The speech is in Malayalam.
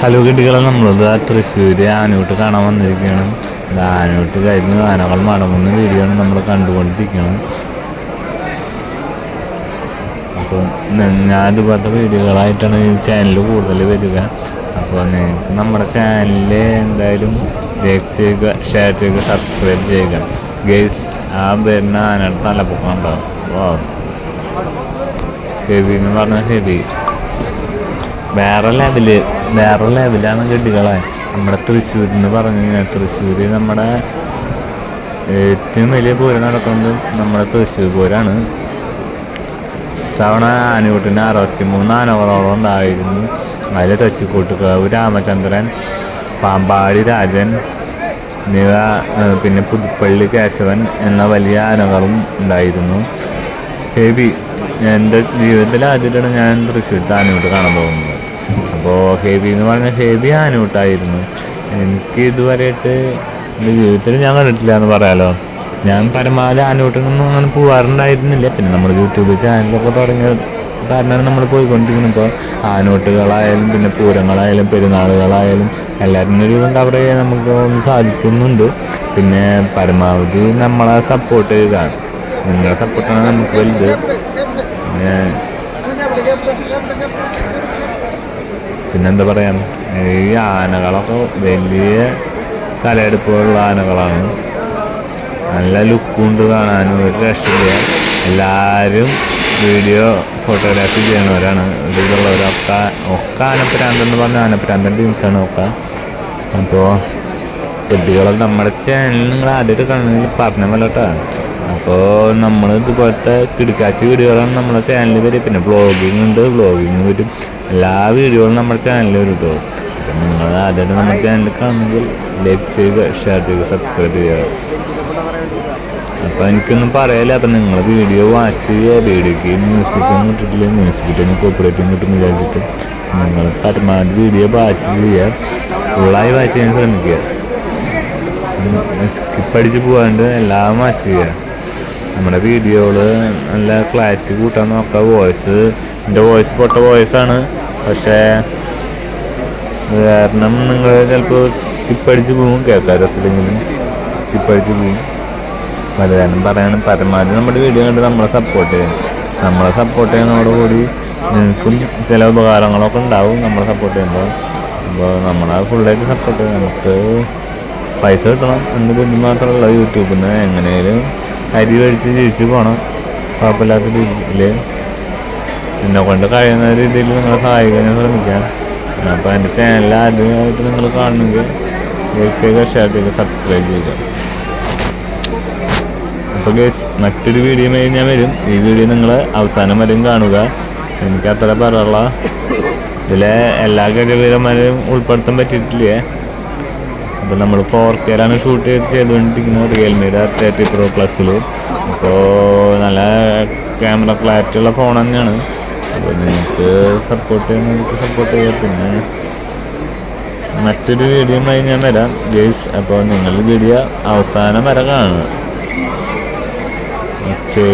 ഹലോ കുട്ടികളെ നമ്മൾ ആ തൃശ്ശൂർ ആനൂട്ട് കാണാൻ വന്നിരിക്കുകയാണ് ആനോട്ട് കഴിഞ്ഞ് ആനകൾ മടങ്ങുന്ന വീഡിയോ ആണ് നമ്മൾ കണ്ടുകൊണ്ടിരിക്കുന്നത് അപ്പോൾ ഞാൻ ഇതുപോലത്തെ വീഡിയോകളായിട്ടാണ് ഈ ചാനൽ കൂടുതൽ വരിക. അപ്പോൾ നിങ്ങൾക്ക് നമ്മുടെ ചാനലിൽ എന്തായാലും ലൈക്ക് ചെയ്യുക ഷെയർ ചെയ്യുക സബ്സ്ക്രൈബ് ചെയ്യുക. ഗൈസ് ആ വരുന്ന ആനയുടെ തലപ്പൊക്കം ഉണ്ടാവും ഓ ഹെവി എന്ന് പറഞ്ഞാൽ ഹെവി വേറെ ലെവൽ വേറെ ലെവലാണ് ഗഡികളെ നമ്മുടെ തൃശ്ശൂർ എന്ന് പറഞ്ഞു കഴിഞ്ഞാൽ തൃശ്ശൂർ നമ്മുടെ ഏറ്റവും വലിയ പൂരം നടക്കുന്നത് നമ്മുടെ തൃശ്ശൂർ പൂരാണ്. തവണ ആനുകൂട്ടിന് അറുപത്തി മൂന്ന് ആനകളോളം ഉണ്ടായിരുന്നു. അതിൽ തെച്ചിക്കോട്ടുകാവ് രാമചന്ദ്രൻ പാമ്പാടി രാജൻ എന്നിവ പിന്നെ പുതുപ്പള്ളി കേശവൻ എന്ന വലിയ ആനകളും ഉണ്ടായിരുന്നു. ഹെവി എന്റെ ജീവിതത്തിൽ ആദ്യമായിട്ടാണ് ഞാൻ തൃശ്ശൂർ ആനയൂട്ട് കാണാൻ പോകുന്നത്. അപ്പോൾ ഹെവി എന്ന് പറഞ്ഞാൽ ഹെവി ആനൂട്ടായിരുന്നു. എനിക്ക് ഇതുവരെയായിട്ട് എന്റെ ജീവിതത്തിൽ ഞാൻ കണ്ടിട്ടില്ല എന്ന് പറയാലോ. ഞാൻ പരമാവധി ആനൂട്ടിനൊന്നും അങ്ങനെ പോകാറുണ്ടായിരുന്നില്ല പിന്നെ നമ്മൾ യൂട്യൂബ് ചാനലൊക്കെ തുടങ്ങിയ കാരണമാണ് നമ്മൾ പോയിക്കൊണ്ടിരിക്കുന്നത്. ഇപ്പോൾ ആനോട്ടുകളായാലും പിന്നെ പൂരങ്ങളായാലും പെരുന്നാളുകളായാലും എല്ലാവരും ഒരു കവർ ചെയ്യാൻ നമുക്ക് സാധിക്കുന്നുണ്ട്. പിന്നെ പരമാവധി നമ്മളെ സപ്പോർട്ട് ചെയ്യുക നിങ്ങളെ സപ്പോർട്ടാണ് നമുക്ക് വലുത്. പിന്നെന്താ പറയാം? ഈ ആനകളൊക്കെ വലിയ തലയെടുപ്പുള്ള ആനകളാണ്. നല്ല ലുക്കുണ്ട് കാണാനും ഒരു രക്ഷയില്ല. എല്ലാവരും വീഡിയോ ഫോട്ടോഗ്രാഫി ചെയ്യണവരാണ്. ഇതിലുള്ളവരൊക്കെ ഒക്കെ ആനപ്രാന്തെന്ന് പറഞ്ഞാൽ പറഞ്ഞ ആനപ്രാന്തൻ ടീംസാണ് ഒക്കെ. അപ്പോൾ കുട്ടികളെ നമ്മുടെ ചാനൽ നിങ്ങൾ ആദ്യമായിട്ട് കാണുന്നതിൽ പറഞ്ഞ പോലോട്ടാ അപ്പോൾ നമ്മൾ ഇതുപോലത്തെ കിടക്കാച്ചി വീഡിയോകളാണ് നമ്മുടെ ചാനലിൽ വരും പിന്നെ വ്ളോഗിങ് ഉണ്ട്. ബ്ലോഗിങ് വരും എല്ലാ വീഡിയോകളും നമ്മുടെ ചാനലിൽ വരും കേട്ടോ നിങ്ങൾ ആദ്യമായിട്ട് നമ്മുടെ ചാനൽ കാണുമെങ്കിൽ ലൈക്ക് ചെയ്യുക ഷെയർ ചെയ്യുക സബ്സ്ക്രൈബ് ചെയ്യുക. അപ്പം എനിക്കൊന്നും പറയല്ല അപ്പം നിങ്ങൾ വീഡിയോ വാച്ച് ചെയ്യുക. വീഡിയോക്ക് മ്യൂസിക് ഒന്നും ഇട്ടിട്ടില്ല. മ്യൂസിക് ഇട്ട് കോപ്പറേറ്റും കിട്ടും വിചാരിച്ചിട്ട് നിങ്ങൾ പരമാവധി വീഡിയോ വാച്ച് ചെയ്യുക. ഫുള്ളായി വാച്ച് ചെയ്യാൻ ശ്രമിക്കുക. സ്കിപ്പ് അടിച്ച് പോകാണ്ട് എല്ലാം വാച്ച് ചെയ്യുക. നമ്മുടെ വീഡിയോകൾ നല്ല ക്ലാരിറ്റി കൂട്ടാൻ നോക്കുക. വോയിസ് എന്റെ വോയിസ് പൊട്ട വോയിസാണ് പക്ഷേ അത് കാരണം നിങ്ങൾ ചിലപ്പോൾ സ്കിപ്പടിച്ച് പോകും കേൾക്കാൻ രസമില്ലെങ്കിലും സ്കിപ്പ് അടിച്ച് പോകും അത് കാരണം പറയണം പരമാവധി നമ്മുടെ വീഡിയോ കണ്ട് നമ്മളെ സപ്പോർട്ട് ചെയ്യും നമ്മളെ സപ്പോർട്ട് ചെയ്യുന്നതോടുകൂടി നിങ്ങൾക്കും ചില ഉപകാരങ്ങളൊക്കെ ഉണ്ടാവും നമ്മളെ സപ്പോർട്ട് ചെയ്യുമ്പോൾ. അപ്പോൾ നമ്മളെ ഫുള്ളായിട്ട് സപ്പോർട്ട് ചെയ്യും നമുക്ക് പൈസ കിട്ടണം എന്നൊരു ഇത് മാത്രമല്ല യൂട്യൂബിൽ നിന്ന് എങ്ങനെയും അരി കഴിച്ച് ജീവിച്ച് പോകണം. കുഴപ്പമില്ലാത്ത രീതിയിൽ എന്നെ കൊണ്ട് കഴിയുന്ന രീതിയിൽ നിങ്ങളെ സഹായിക്കാൻ ശ്രമിക്കാം അപ്പോൾ എന്റെ ചാനൽ ആദ്യമായിട്ട് നിങ്ങൾ കാണണമെങ്കിൽ ഷെയർ ചെയ്യുക സബ്സ്ക്രൈബ് ചെയ്യുക. അപ്പോൾ ഗേസ് മറ്റൊരു വീഡിയോ ഞാൻ വരും. ഈ വീഡിയോ നിങ്ങൾ അവസാനം വരെയും കാണുക. എനിക്ക് അത്ര പറയാനുള്ള ഇതിലെ എല്ലാ ഗജവീരന്മാരെയും ഉൾപ്പെടുത്താൻ പറ്റിയിട്ടില്ലേ? അപ്പോൾ നമ്മൾ ഫോർ കെയിലാണ് ഷൂട്ട് ചെയ്ത് ചെയ്തുകൊണ്ടിരിക്കുന്നത് റിയൽമിയുടെ തേർട്ടി പ്രോ പ്ലസ്സിൽ അപ്പോൾ നല്ല ക്യാമറ ക്ലാരിറ്റി ഉള്ള ഫോൺ തന്നെയാണ്. നിങ്ങൾക്ക് സപ്പോർട്ട് ചെയ്യുന്നവർക്ക് സപ്പോർട്ട് ചെയ്യാം. പിന്നെ മറ്റൊരു വീഡിയോമായി ഞാൻ വരാം ഗേസ് അപ്പോൾ നിങ്ങൾ വീഡിയോ അവസാനം വരെ കാണുക. ഓക്കെ